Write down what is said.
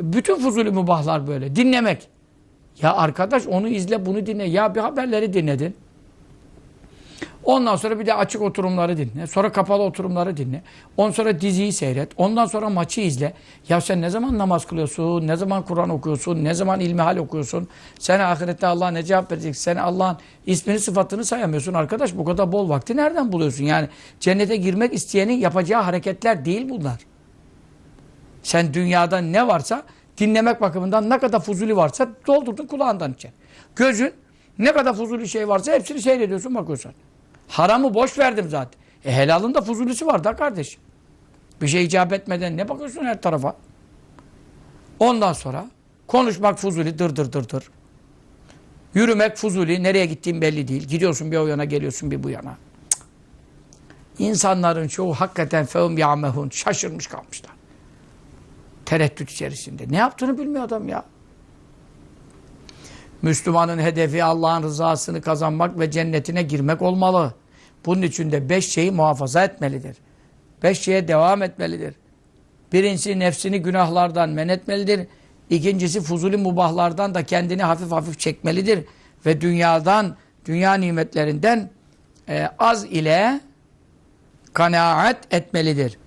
Bütün fuzuli mübahlar böyle. Dinlemek. Ya arkadaş onu izle bunu dinle. Ya bir haberleri dinledin. Ondan sonra bir de açık oturumları dinle. Sonra kapalı oturumları dinle. Ondan sonra diziyi seyret. Ondan sonra maçı izle. Ya sen ne zaman namaz kılıyorsun? Ne zaman Kur'an okuyorsun? Ne zaman ilmihal okuyorsun? Sen ahirette Allah'a ne cevap vereceksin? Sen Allah'ın ismini sıfatını sayamıyorsun. Arkadaş bu kadar bol vakti nereden buluyorsun? Yani cennete girmek isteyenin yapacağı hareketler değil bunlar. Sen dünyada ne varsa dinlemek bakımından ne kadar fuzuli varsa doldurdun kulağından içeri. Gözün ne kadar fuzuli şey varsa hepsini seyrediyorsun bakıyorsun. Haramı boş verdim zaten. E helalın da fuzulisi var da kardeşim. Bir şey icap etmeden ne bakıyorsun her tarafa? Ondan sonra konuşmak fuzuli dır dır dır dır. Yürümek fuzuli. Nereye gittiğin belli değil. Gidiyorsun bir o yana geliyorsun bir bu yana. Cık. İnsanların çoğu hakikaten fevm ya'mehun. Şaşırmış kalmışlar. Tereddüt içerisinde. Ne yaptığını bilmiyor adam ya. Müslümanın hedefi Allah'ın rızasını kazanmak ve cennetine girmek olmalı. Bunun için de beş şeyi muhafaza etmelidir. Beş şeye devam etmelidir. Birincisi nefsini günahlardan men etmelidir. İkincisi fuzuli mubahlardan da kendini hafif hafif çekmelidir. Ve dünyadan, dünya nimetlerinden e, az ile kanaat etmelidir.